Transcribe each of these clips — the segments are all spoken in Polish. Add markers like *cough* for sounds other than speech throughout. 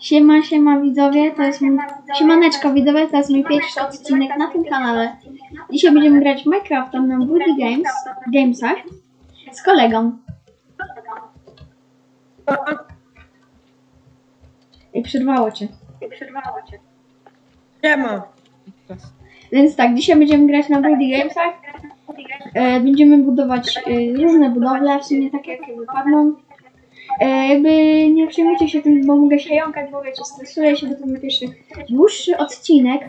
Siema, siema widzowie, to jest mój... Siemaneczko widzowie, to jest mój pierwszy odcinek na tym kanale. Dzisiaj będziemy grać w Minecrafta na Woody Games, Gamesach z kolegą. I przerwało cię. Siema. Więc tak, dzisiaj będziemy grać na Woody Gamesach. E, będziemy budować e, różne budowle, w sumie takie jakie wypadną. E, jakby nie przejmujcie się tym, bo mogę się jąkać, bo wiecie, stresuję się, bo to mój pierwszy dłuższy odcinek,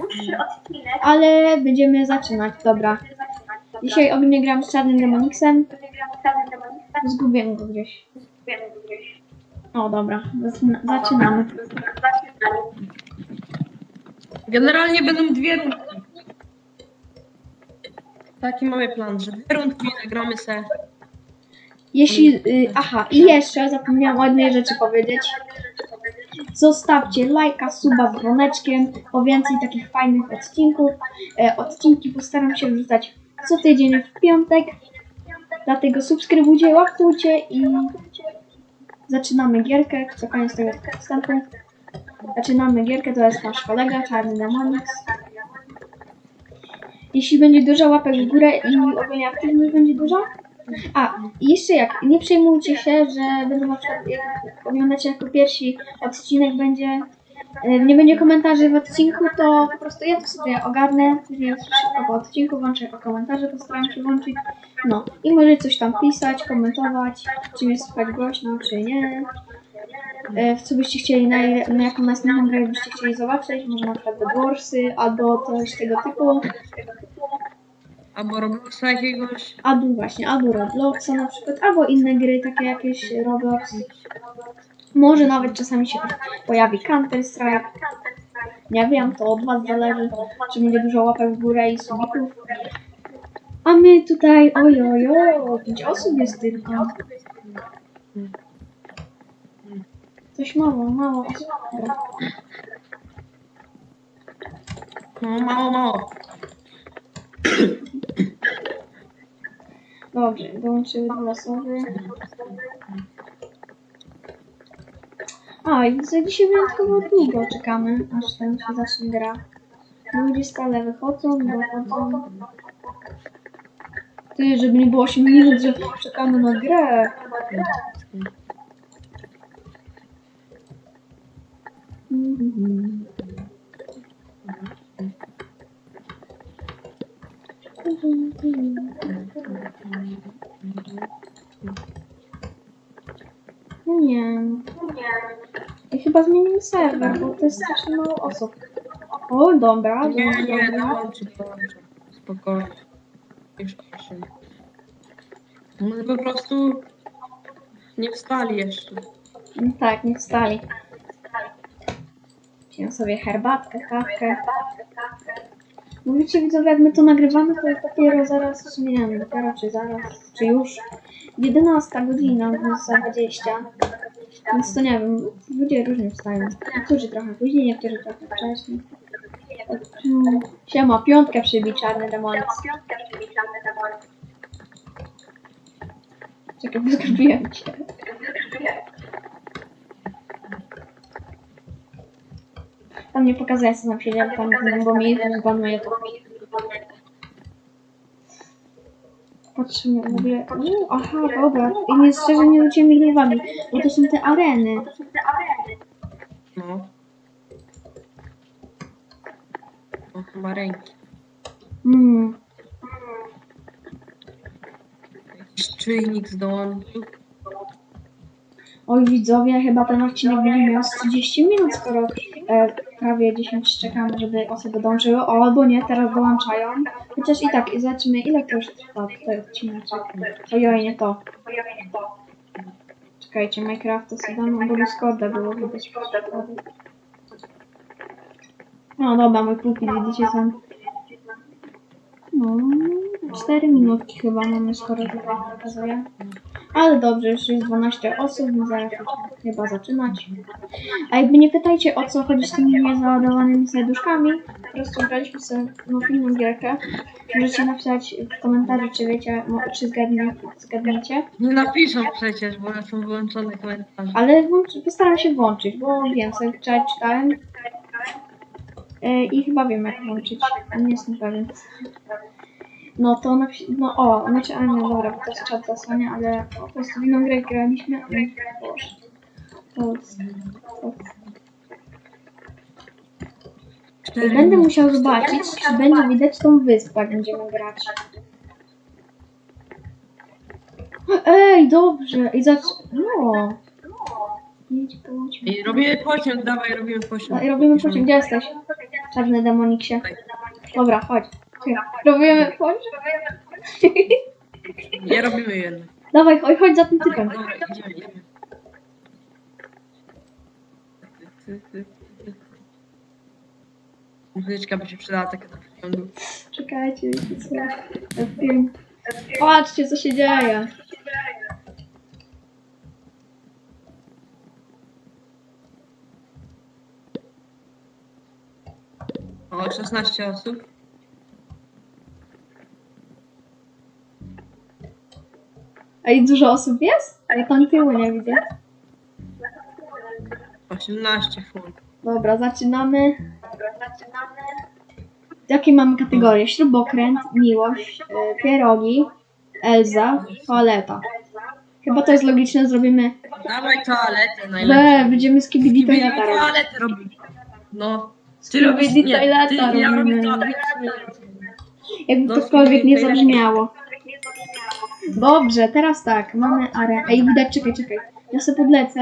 ale będziemy zaczynać, dobra. Dzisiaj ogólnie gram z czarnym demoniksem. Zgubiłem go gdzieś. O, dobra, zaczyna, zaczynamy. Generalnie będą dwie rundki. Taki mamy plan, że dwie rundki zagramy se. Jeśli, y, aha, i jeszcze zapomniałam o jednej rzeczy powiedzieć. Zostawcie lajka, suba z dzwoneczkiem, po więcej takich fajnych odcinków. E, odcinki postaram się wrzucać co tydzień w piątek. Dlatego subskrybujcie, łapkujcie i zaczynamy gierkę. Co koniec tego wstępu. Zaczynamy gierkę, to jest nasz kolega, Czarny Demonix. Jeśli będzie dużo łapek w górę i ogólnie aktywność będzie duża, a, i jeszcze jak, nie przejmujcie się, że będą na przykład, jak oglądacie jako pierwsi odcinek będzie, e, nie będzie komentarzy w odcinku, to po prostu ja to sobie ogarnę, później szybko po odcinku włączę komentarze, postaram się włączyć, no i możecie coś tam pisać, komentować, czy mnie słychać głośno, czy nie, e, w co byście chcieli, na, na jaką następną grę byście chcieli zobaczyć, może na przykład The Warsy, albo coś tego typu, Albo Robloxa jakiegoś. albo właśnie, albo Robloxa na przykład, albo inne gry, takie jakieś Roblox. Może nawet czasami się pojawi Counter Strike. Nie wiem, to od was zależy, czy będzie dużo łapek w górę i subików. A my tutaj, ojojo, 5 osób jest tylko. Coś mało, mało osób. No mało, mało. Dobrze, dołączyły dwa osoby. A, i widzę, dzisiaj wyjątkowo długo czekamy, aż ten się zacznie gra. Ludzie stale wychodzą, dochodzą. Ty, żeby nie było 8 minut, że czekamy na grę. Mhm. Nie. I chyba zmienimy serwer, bo to jest strasznie mało osób. O, dobra, Nie, dobra, nie, dobra. dołączy, dołączy. Spokojnie. Już się. Może po prostu nie wstali jeszcze. No tak, nie wstali. Wziąłem sobie herbatkę, kawkę. Mówicie widzowie, jak my to nagrywamy, to jest dopiero zaraz, nie wiem, dopiero czy zaraz, czy już 11 godzina, więc za 20. Więc to nie wiem, ludzie różnie wstają. Niektórzy trochę później, niektórzy trochę wcześniej. Siema, piątkę przybij czarny demon. Czekaj, zgubiłem cię. Tam nie pokazuje, co tam się dzieje, tam, bo mi zbanuje to. Patrzymy, mówię, u, aha, dobra. I nie, szczerze nie zwróciłem nigdy uwagi, bo to są te areny. No. O, chyba ręki. Mm. Jakiś czujnik zdążył. Oj widzowie, chyba ten odcinek będzie miał z 30 minut, skoro e, prawie 10 czekamy, żeby osoby dążyły. O, albo nie, teraz dołączają. Chociaż i tak, i zobaczymy ile to już trwa ten odcinek. Ojoj, nie to. Czekajcie, Minecraft to sobie dam, bo Discorda było widać. No dobra, mój pulpit widzicie sam. No, 4 minutki chyba mamy, skoro tutaj pokazuję. Ale dobrze, już jest 12 osób, więc zaraz chyba zaczynać. A jakby nie pytajcie o co chodzi z tymi niezaładowanymi serduszkami, po prostu graliśmy sobie no, inną gierkę. Możecie napisać w komentarzu, czy wiecie, czy zgadnie, zgadniecie. Nie napiszą przecież, bo są wyłączone komentarze. Ale włącz- postaram się włączyć, bo wiem, sobie wczoraj czytałem. E, I chyba wiem jak włączyć. Nie jestem pewien. No to na no o, znaczy, a nie, dobra, bo to jest czat zasłania, ale po prostu w inną grę graliśmy. i Boże. To jest, to Cztery Będę musiał zobaczyć, czy będzie widać tą wyspę, jak będziemy grać. Ej, dobrze. I zacz... No. Pójdź. I robimy pociąg, dawaj, robimy pociąg. No i robimy pociąg. Gdzie jesteś? Czarny demoniksie. Dobra, chodź. Robimy pociąg? Nie robimy jedno. Dawaj, chodź, chodź za tym typem. Dobra, idziemy, idziemy. Muzyczka by się przydała taka na pociągu. Czekajcie, wiecie co? F5. Patrzcie, co się dzieje. O, 16 osób. Ej, dużo osób jest? Ja tam tyłu nie widzę. 18 full. Dobra, zaczynamy. Jakie mamy kategorie? Śrubokręt, miłość, e, pierogi, Elza, toaleta. Chyba to jest logiczne, zrobimy. Dawaj toaletę najlepiej. będziemy z kibidi toaleta robić. toaletę robimy. No. Ty robisz, nie, ty, ja robię robimy. toaletę. Jakby No, cokolwiek nie zabrzmiało. Dobrze, teraz tak, mamy arenę. Ej, widać, czekaj, czekaj. Ja sobie podlecę.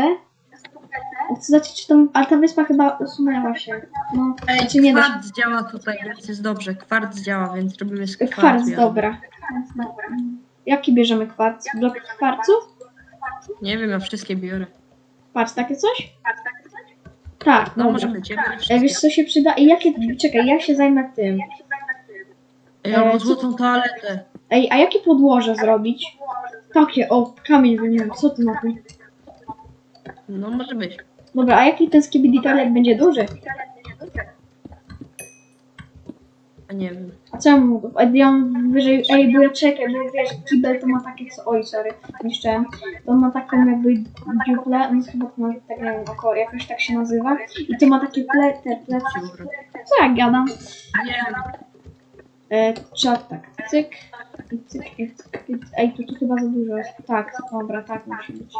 Chcę zobaczyć, czy to... Ale ta wyspa chyba usunęła się. No, Ej, znaczy nie da się. kwarc działa tutaj, więc jest dobrze. Kwarc działa, więc robimy z kwarcu. Kwarc, ja dobra. Jaki bierzemy kwarc? Blok kwarców? Nie wiem, ja wszystkie biorę. Patrz, takie coś? Tak, No dobra. może być, ja biorę Ej, wszystkie. wiesz co się przyda? Ej, jakie... Czekaj, ja się zajmę tym. Ej, albo złotą toaletę. Ej, a jakie podłoże zrobić? Takie, o, kamień wymieniam, co ty na tym? No może być. Dobra, a jaki ten skibidi toilet będzie duży? A nie wiem. A co ja mam? Ej, Ja mam wyżej, ej, bo ja czekaj, bo wiesz, kibel to ma takie, co, oj, sorry, niszczyłem. To ma taką jakby dziuplę, no chyba to ma, tak nie wiem, oko, jakoś tak się nazywa. I to ma takie ple, te plecy. Co ja gadam? Nie wiem. E, czat tak, cyk, i cyk, i cyk, i cyk. Ej, tu, tu chyba za dużo jest. Tak, dobra, tak musi być.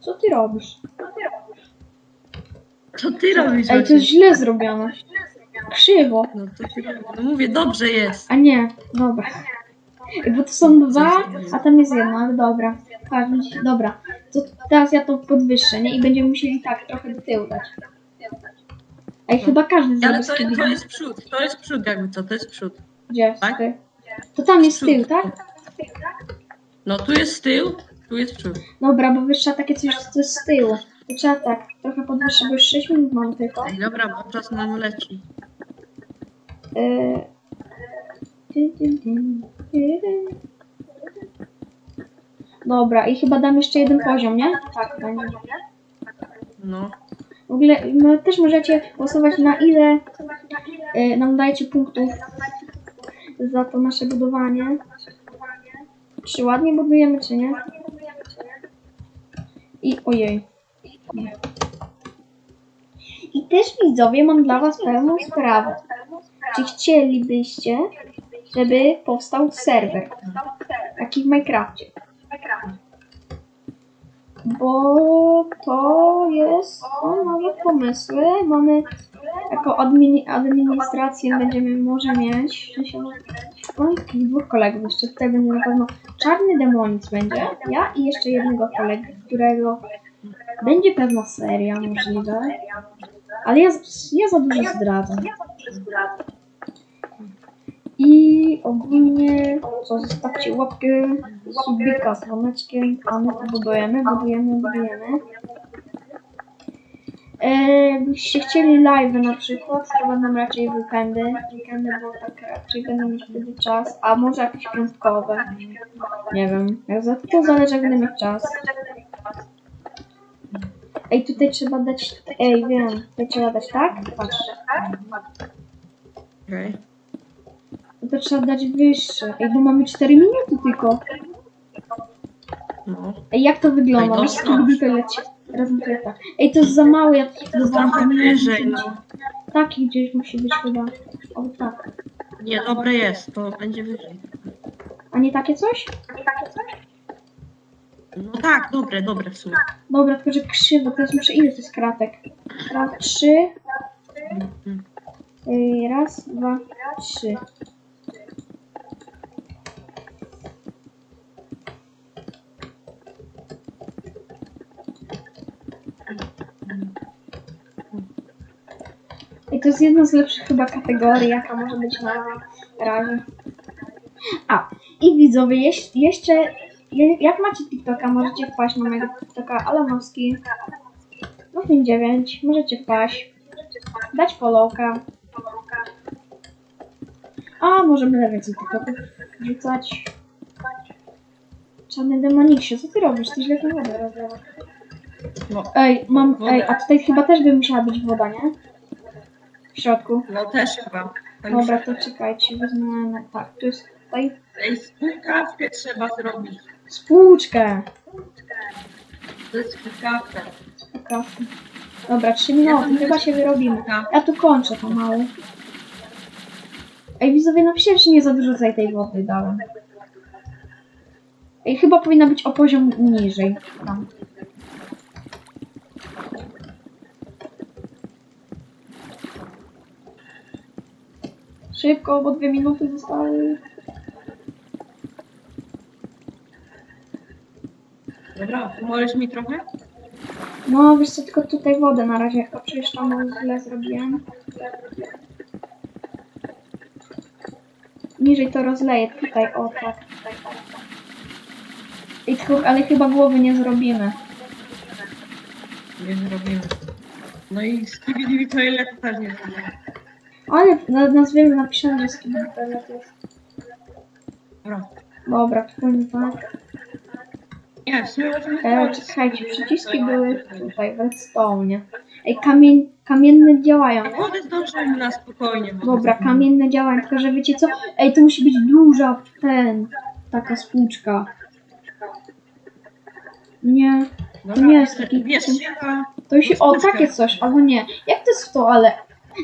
Co ty robisz? Co ty robisz? Ej, to jest źle zrobione. Krzywo. No to się robi. No mówię, dobrze jest. A nie, dobra. Ej, Bo to są dwa, a tam jest jedno, ale dobra. Widzicie, dobra. To teraz ja to podwyższę, nie? I będziemy musieli tak trochę do tyłu dać. Ej, chyba każdy Ale zrobi to, to jest przód, to jest przód jakby co, to jest przód. Gdzie? tak? To tam jest tył, tak? No tu jest tył, tu jest przód. Dobra, bo wyższa takie coś, z tyłu. To trzeba tak, trochę podwyższyć, bo już 6 minut mam tylko. Ej, dobra, bo czas nam leci. Yy. Ty. Dobra, i chyba dam jeszcze jeden poziom, nie? Tak, będzie. No. W ogóle no, też możecie głosować na ile y, nam dajecie punktów za to nasze budowanie. Czy ładnie budujemy, czy nie? I ojej. I też widzowie, mam dla was pewną sprawę. Czy chcielibyście, żeby powstał serwer? Taki w Minecrafcie. Bo to jest o, nowe pomysły. Mamy jako admini administrację będziemy może mieć. No takich dwóch kolegów. Jeszcze tutaj będzie na pewno czarny demonic będzie. Ja i jeszcze jednego kolegę, którego będzie pewna seria możliwe. Ale ja, ja za dużo zdradzam. I ogólnie co, zostawcie łapkę, subika z dzwoneczkiem, a my to budujemy, budujemy, budujemy. E, Jakbyście chcieli live na przykład, to będą raczej weekendy. Weekendy, bo tak raczej będę mieć wtedy czas, a może jakieś piątkowe. Nie wiem. To zależy, jak będę mieć czas. Ej, tutaj trzeba dać. Ej, wiem, tutaj trzeba dać tak? Patrz. No to trzeba dać wyższe. Ej, bo mamy 4 minuty tylko. No. Ej, jak to wygląda? Ej, Weź dobrze. skibidi to leci. Raz mówię tak. Ej, to jest za mało, ja to dodałam Trochę wyżej, no. Taki gdzieś musi być chyba. O tak. Nie, dobre jest, to będzie wyżej. A nie takie coś? No tak, dobre, dobre w sumie. Dobra, tylko że krzywo, teraz muszę ile to jest kratek? Raz, trzy. Mhm. Ej, raz, dwa, trzy. I to jest jedna z lepszych chyba kategorii, jaka może być na razie. A, i widzowie, jeszcze, je- jak macie TikToka, możecie wpaść na mojego TikToka Alanowski. No 59, możecie wpaść, dać followka. A, może będę więcej TikToków wrzucać. Czarny demoniksie, co ty robisz? Ty źle tę wodę rozlewasz. No, Ej, mam, ej, a tutaj chyba też by musiała być woda, nie? W środku. no też chyba. Mi Dobra, to czekajcie, wezmę, tak, tu jest tutaj Ej, spółkawkę trzeba zrobić. spłuczkę. To jest spółkawka. Spłukawkę. Dobra, trzy minuty, chyba się wyrobimy. Ja tu kończę pomału. Ej, widzowie, napiszcie, że nie za dużo tutaj tej wody dałem. Ej, chyba powinna być o poziom niżej. Tam. Szybko, bo dwie minuty zostały. Dobra, pomożesz mi trochę? No, wiesz co, tylko tutaj wodę na razie, chyba przecież tam źle zrobiłem. Niżej to rozleję, tutaj, o tak. I tylko, ale chyba głowy nie zrobimy. Nie zrobimy. No i skibidi toilet też nie zrobimy. Ale na nazwiemy napiszemy, że z kim to jest. Dobra. Dobra, to powinno tak. Nie, w sumie możemy E, zrobić czekajcie, przyciski były tutaj, w redstone. Ej, kamień, kamienne działają? Wody zdążymy na spokojnie. Dobra, kamienne działają, tylko że wiecie co? Ej, to musi być duża ten, taka spłuczka. Nie, Dobra, nie jest taki- Wiesz, to się, o, takie coś, albo nie. Jak to jest to, ale...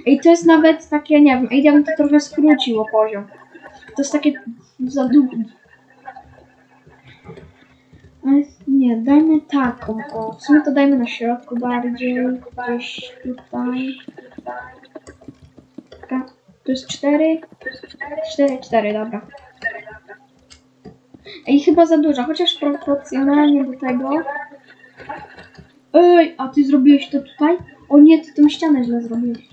Ej, to jest nawet takie, nie wiem, ej, ja bym to trochę skrócił o poziom. To jest takie za długie. Ale nie, dajmy taką, o. W sumie to dajmy na środku bardziej, gdzieś tutaj. Taka, to jest cztery? Cztery, cztery, dobra. Ej, chyba za dużo, chociaż proporcjonalnie do tego. Ej, a ty zrobiłeś to tutaj? O nie, ty tą ścianę źle zrobiłeś.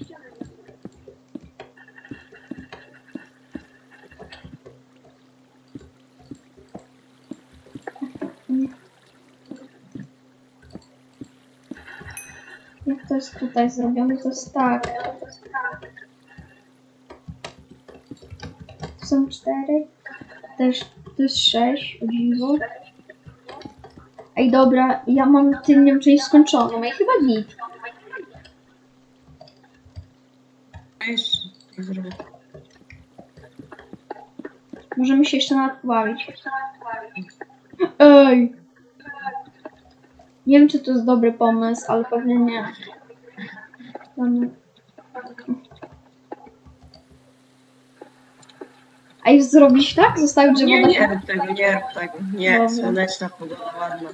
Jest tutaj zrobione? To jest tak. Tu są cztery. Też, to jest sześć, o dziwo. Ej, dobra, ja mam tylnią część skończoną. Ej, chyba git. Jeszcze nie zrobię. Możemy się jeszcze nawet pobawić. Ej! Nie wiem, czy to jest dobry pomysł, ale pewnie nie. Dobra. A już zrobić tak? Zostawić, że Nie, woda nie rób tego, nie rób tego. Nie, Dobra. słoneczna pogoda ładna.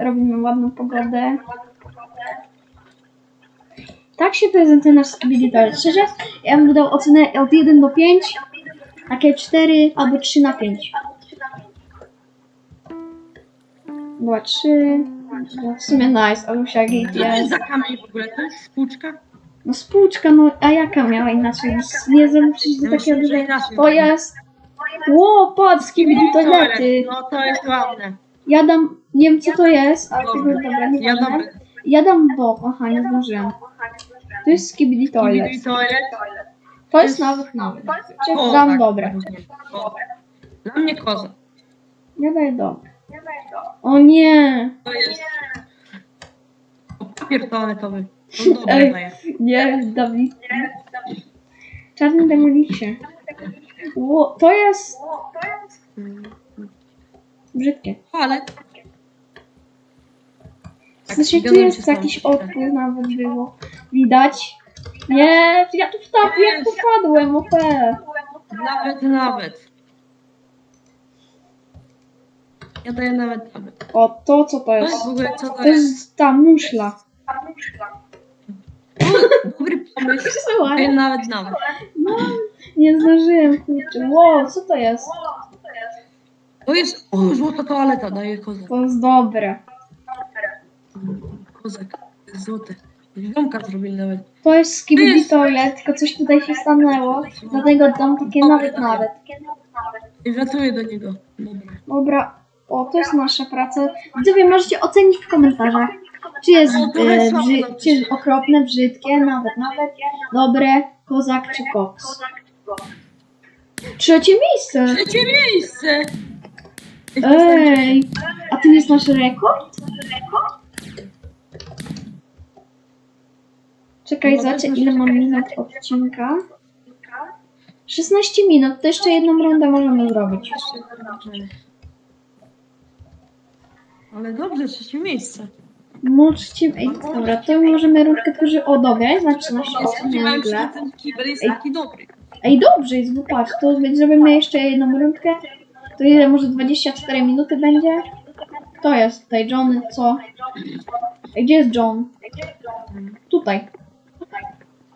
Robimy ładną pogodę. Tak się prezentuje nasz Toilet. Szczerze, ja bym dał ocenę od 1 do 5, takie 4 albo 3 na 5. Była 3. W sumie nice, ale musiała git jest za kamień w ogóle? To jest spłuczka? No spłuczka, no a jaka miała inaczej? Nie przecież do Ja takiego myślę, że dużego. inaczej. To jest. Ło, patrz, Skibidi Toilety. No to jest ładne. Ja dam, nie wiem co to jest, ale tego Dobre. dobra, nie Ja dobre. Ja dam do. Aha, nie zdążyłem. To jest skibidi toilet. Skibidi toilet. To jest nawet nawet. Czy O, dam tak, dobre. o. Dla mnie koza. Ja daję dobre. O nie! To jest... O, papier toaletowy. To *laughs* dobre Ej. daje. Nie, Dawid. Czarny demoniksie. Ło, to jest brzydkie. Ale... W sensie tu zgadzam się jest tobą. jakiś odpływ nawet było. Widać. Nie, ja tu wpadłem, jak tu wpadłem, OP. Nawet, nawet. Ja daję nawet, nawet. O, to co to To jest? jest w ogóle co to To jest ta muszla. Dobry pomysł. Nawet, nawet. No, nie zdążyłem, kurczę. Wow, co to jest? To jest... O, złota toaleta daje kozak. To jest dobre. Kozak. Złote. Ziomka zrobili nawet. To jest skibidi toilet, tylko coś tutaj się stanęło. Dlatego dam takie nawet nawet. I wracuje do niego. Dobra. Dobra, o, to jest nasza praca. Widzowie, możecie ocenić w komentarzach, czy jest, e, brzy, czy jest okropne, brzydkie, nawet, nawet, dobre, kozak czy koks. Trzecie miejsce! Trzecie miejsce! Ej, a to jest nasz rekord? Czekaj, zobaczę ile mam minut odcinka. 16 minut, to jeszcze jedną rundę możemy zrobić. Ale dobrze, trzecie miejsce. Możecie, ej, dobra, to możemy rundkę tylko, o dobra, jest na 13 osób Spodziewałem się, że nagle. ten kibel jest Ej. taki dobry. Ej, dobrze jest, bo patrz, to więc zrobimy jeszcze jedną rundkę. To ile, może 24 minuty będzie? Kto jest tutaj? John, co? Ej, gdzie jest John? Tutaj.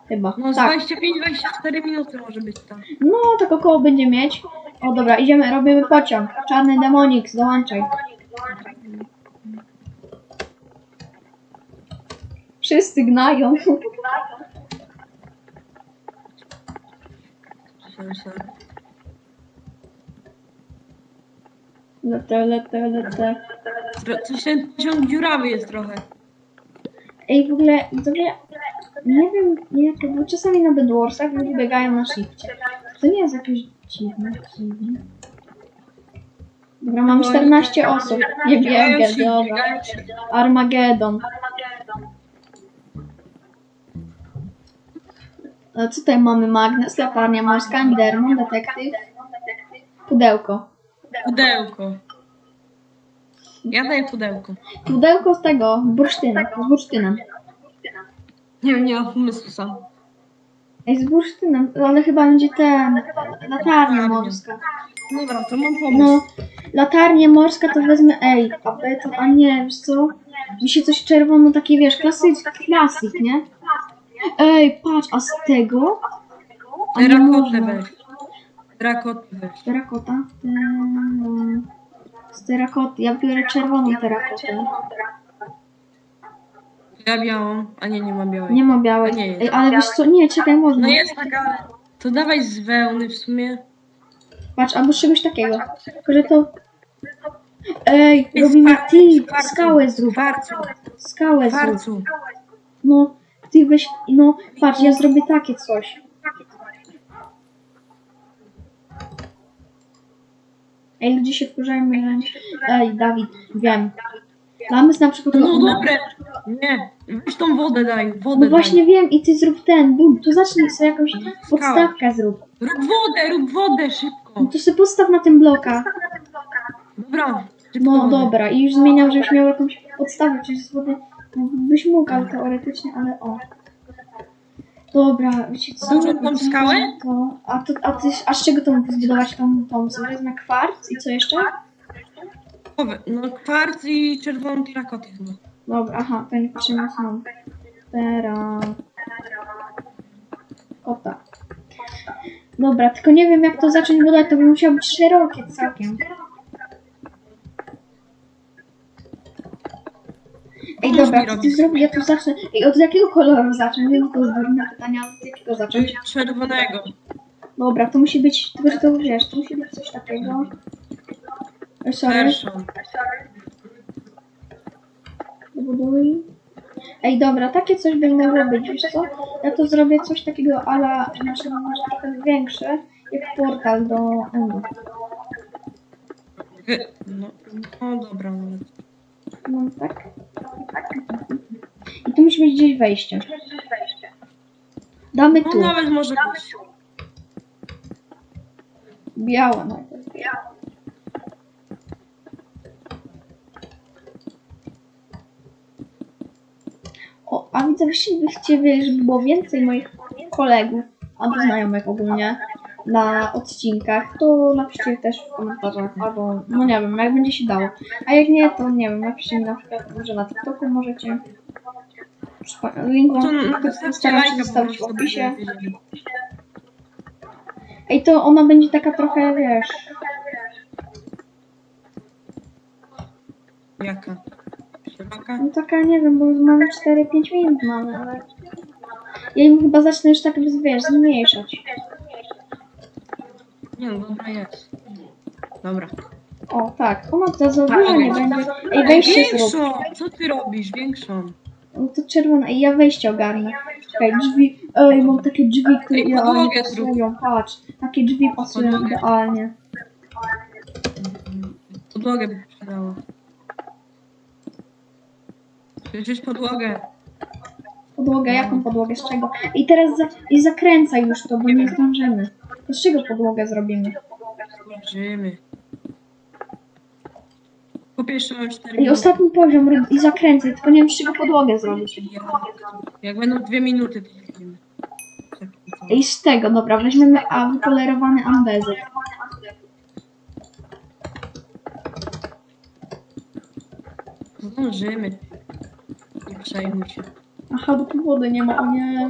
Chyba, No tak. 25-24 minuty może być tam. No, tak około będzie mieć. O, dobra, idziemy, robimy pociąg. Czarny demonik, dołączaj. Wszyscy gnają. Lecę, lecę, lecę. Tro- Coś ten pociąg dziurawy jest trochę. Ej, w ogóle, widzowie, nie wiem, nie, to bo czasami na Bedwarsach ludzie biegają na shifcie. To nie jest jakieś dziwne, dziwne. Dobra, mam 14 osób. Nie Biegają biegę, się, dobra. biegają się. Armagedon. Tutaj mamy? Magnes, latarnia morska, Enderman, detektyw, pudełko. Pudełko. Ja daję pudełko. Pudełko z tego, bursztyna, z bursztynem. Nie wiem, nie mam pomysłu sam. Ej, z bursztynem, ale chyba będzie ten, latarnia morska. Dobra, to mam No, pomysł. latarnię morska to wezmę, ej, a beton, a nie, wiesz co? Mi się coś czerwono, takie wiesz, klasyk, klasik, nie? Ej, patrz, a z tego? A nie Terakotę można. weź. Weź. Terakota? Tera- Z terakoty, ja biorę czerwoną terakotę. Ja białą, a nie, nie mam białej. Nie ma białej. Nie jest. Ej, ale wiesz co, nie, czekaj, można. No jest taka. To dawaj z wełny w sumie. Patrz, albo z czegoś takiego. Tylko, że to... Ej, robimy ty, skałę zrób, Kwarcu, skałę zrób. kwarcu. No, ty weź, no, patrz, ja zrobię takie coś. Ej, ludzie się wkurzają, że... Ej, Dawid, wiem. Damy na przykład... No dobre. Nie, weź tą wodę daj, wodę No właśnie wiem i ty zrób ten, bum, to zacznij sobie jakąś podstawkę zrób. Rób wodę, rób wodę No szybko. to sobie postaw na tym bloka. Dobra. No wodę. dobra, i już zmieniam, żebyś miał jakąś podstawę, czyli z wody no, byś mógł, ale teoretycznie, ale o. Dobra, wiecie co? Dużą tą skałę? To, a, to, a, ty, a z czego to mógł zbudować tą, tą? Wezmę kwarc i co jeszcze? Wodę. No kwarc i czerwoną terakotę chyba. Dobra, aha, to nie potrzebne są. Tera... Kota. Dobra, tylko nie wiem jak to zacząć budować, to by musiało być szerokie całkiem. Ej, dobra, ty robić. zrób, ja tu zacznę. Ej, od jakiego koloru zacznę? Wiem, to jest durne pytanie, ale od jakiego zacząć? Czerwonego. Dobra, to musi być, tylko że to wiesz, to musi być coś takiego. E, Sorry. Ej, dobra, takie coś by mogło być, wiesz co? Ja to zrobię coś takiego ala, znaczy może trochę większe, jak portal do Endu. Wy- No, no dobra, no. No tak. I tu musi być gdzieś wejście. Damy No tu. nawet może być. Białe najpierw. O, a widzę, wiedzieli, żeby było więcej moich kolegów, albo znajomych ogólnie na odcinkach, to napiszcie też w komentarzach, albo no nie wiem, jak będzie się dało. A jak nie, to nie wiem, napiszcie mi na przykład może na TikToku możecie. Link napisać postaram się zostawić w opisie. Ej, to ona będzie taka trochę, wiesz, Jaka? No taka, nie wiem, bo mamy 4-5 minut mamy, ale... Ja im chyba zacznę już tak, wiesz, zmniejszać. Nie no, dobra jest. Dobra. O, tak, ona to za dużo nie będzie. Ej, Ej, wejście zrób. większą! Co ty robisz? Większą. No to czerwone, ej, ja wejście ogarnę. Czekaj, drzwi, ej, mam takie drzwi, które Ej, idealnie podłogę zrób. pasują, patrz. Takie drzwi pasują Podłogę. idealnie. Podłogę by przydało. Przecież podłogę. Podłogę, jaką podłogę, z czego? I teraz za, i zakręcaj już to, bo nie zdążymy. Z czego podłogę zrobimy? Zobaczymy. Po pierwsze mam 4 I ostatni poziom rób i zakręcaj, tylko nie wiem z czego podłogę zrobić. Jak będą dwie minuty, to zrobimy. I z tego, dobra, weźmiemy a, wypolerowany ambezyt. Zdążymy. Nie przejmuj się. Aha, bo tu wody nie ma, o nie.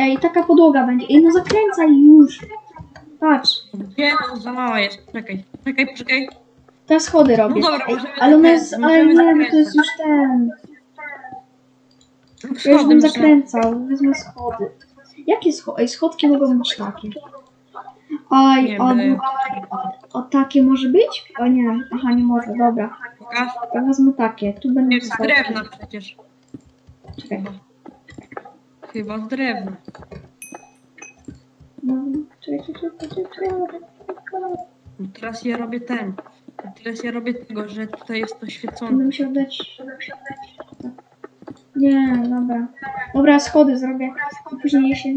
Ej, taka podłoga będzie. Ej, no zakręcaj już. Patrz, Gdzie? No, za mała jest. Czekaj, czekaj, poczekaj. te schody. No dobra, Ej, możemy ale ona jest, zakręcać, ale możemy nie, no to jest już ten. Zrób Ja już schody, bym zakręcał, wezmę schody. Jakie schody? Ej, schodki mogą być takie. Aj, Nie, by... o takie może być? O nie, aha, nie może, dobra. Pokaż. Ja wezmę takie, tu będą Nie, z drewna przecież. Czekaj. Chyba z drewna. Teraz ja robię ten. Teraz ja robię tego, że tutaj jest to Będę świecące. musiał dać... tak. Nie, dobra. Dobra, schody zrobię. Później się...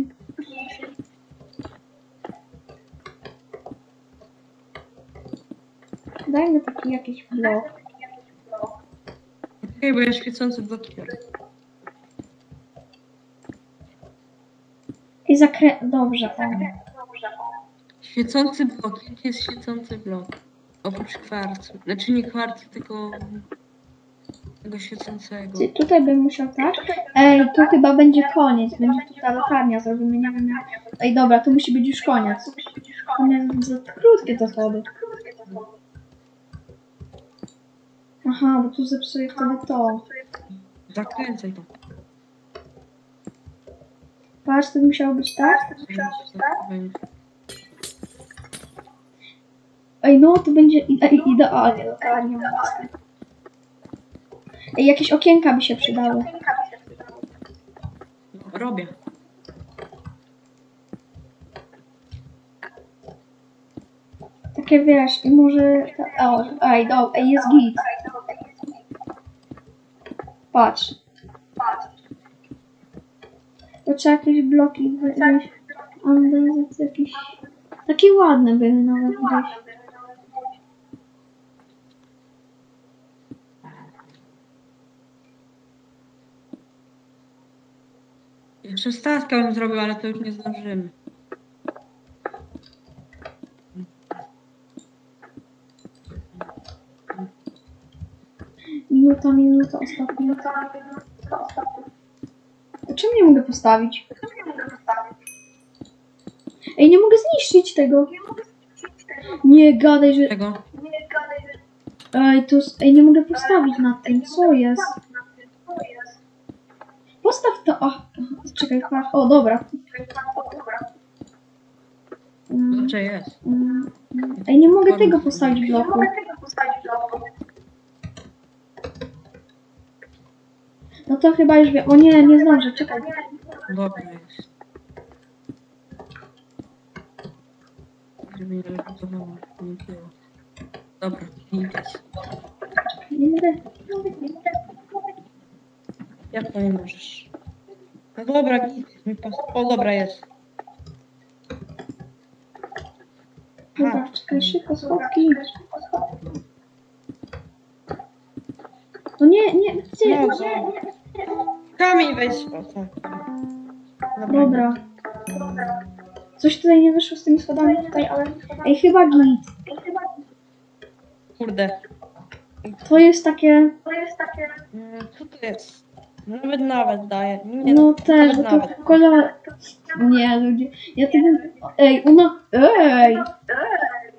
Dajmy taki jakiś blok. Okej, bo ja świecący blok biorę. I zakrę... Dobrze, o. Świecący blok. Jaki jest świecący blok? Oprócz kwarcu. Znaczy nie kwarcu, tylko tego świecącego. Ty- Tutaj bym musiał tak. Ej, tu chyba będzie koniec. Będzie tu ta latarnia. Zrobimy, nie wiem jak. Ej, dobra, tu musi być już koniec. Koniec za krótkie te schody. Aha, bo tu zepsuję wtedy to. Zakręcaj to. Patrz, to musiało być tak? Będzie. Ej, no to będzie ide idealnie. Latarnia. Ej, jakieś okienka by się przydały. Robię. Takie wiesz, i może. Ta, o, ej, do, ej, jest git. Patrz. To trzeba jakieś bloki wyjść. Ambezyt jakiś. Takie ładne były nawet gdzieś. Jeszcze stawkę bym zrobił, ale to już nie zdążymy. Minuta, minuta, ostatnia. To czemu nie mogę postawić? Ej, nie mogę zniszczyć tego. Nie gadaj, że. Czego? Ej, to. Ej, nie mogę postawić nad tym. Co jest? to... O, czekaj, kwarc. O, dobra. Mm, Znaczy jest. mm, Ej, nie mogę tego postawić bloku. No to chyba już wiem. O nie, nie zdążę, czekaj. Dobra jest. Żeby nie realizowało, nie było. Dobra, idziesz. Nie mogę. Jak to nie możesz? No dobra, git, mi pas... O, dobra jest. Dobra, czekaj, szybko, schodki. No nie, nie, gdzie? No, gdzie? Kamień weź, o co? Dobra. Coś tutaj nie wyszło z tymi schodami tutaj, ale... Ej, chyba git. Kurde. To jest takie... Mm, Co to jest? Nawet nawet daje. Nie, No też, bo to nawet. kolor... Nie, ludzie. Ja tego... Ej, ono... Ej!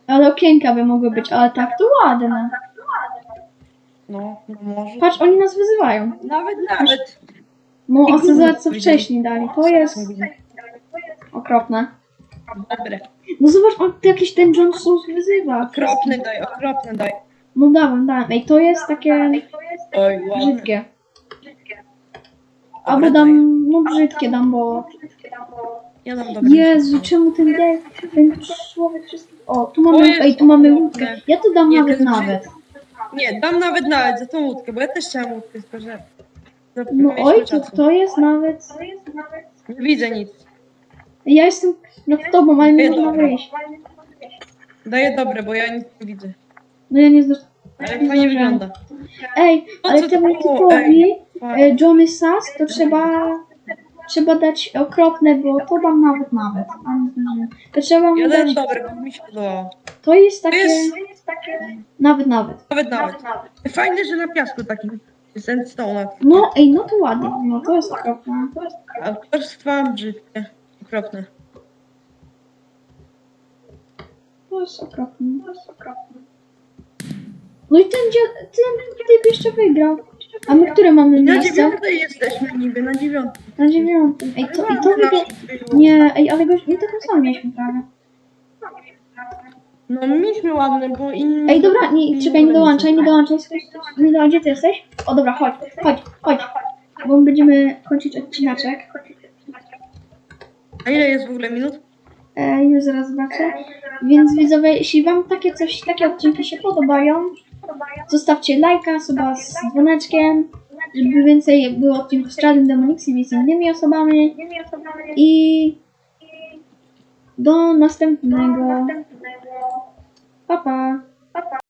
Ale okienka by mogły być, ale tak to ładne. No, no może. Patrz, oni nas wyzywają. Nawet, nawet. No, a co za gówno co wcześniej dali. To jest okropne. Dobre. No zobacz, on jakiś ten John Sus wyzywa. Okropny daj, okropny daj. No dałem, dałem. Ej, to jest takie Oj, ładny. brzydkie. Albo dam, no brzydkie dam, bo... Ja dam dobre. Jezu, czemu ten dek, ten człowiek wszystko... O, tu O mamy, jest, ej, tu mamy łódkę. Ja to dam Nie, nawet ten nawet. Nie, dam nawet nawet za tą łódkę, bo ja też chciałam łódkę, tylko że... No oj, to, czasu. to jest nawet... Nie widzę nic. Ja jestem nad tobą, ale nie Ej, można dobra. wyjść. Daję dobre, bo ja nic nie widzę. No ja nie zdążę. Ale Nie fajnie wygląda. Ej, ale co temu to było? Ej, Johnny Sass to trzeba trzeba dać okropne, bo to dam nawet nawet. Zdążyłem. To trzeba mu Ja dać. dobre, bo mi się podobało. To jest To takie jest nawet nawet. nawet nawet. Fajne, że na piasku takim jest sandstone. No ej, no to ładnie. No to jest okropne. Autorstwa brzydkie. Okropne. To jest okropne. No i ten, dzia- ten typ jeszcze wygrał. A my które mamy Na miejsce? dziewiątej jesteśmy niby, na dziewiątej. Na dziewiątym. Ej, to, i to. Nie, ej, ale goś, my taką samą mieliśmy prawie. No mieliśmy ładne, bo inni... Ej, dobra, nie, czekaj, nie dołączaj, nie dołączaj. Nie dołączaj, gdzie ty jesteś? O, dobra, chodź, chodź, chodź. Bo będziemy kończyć odcinaczek. A ile jest w ogóle minut? E, już zaraz zobaczę. Więc widzowie, jeśli wam takie coś, takie odcinki się podobają, zostawcie lajka, suba z dzwoneczkiem, żeby więcej było odcinków z Czarnym Demonixem i z innymi osobami. I do następnego. Pa, pa.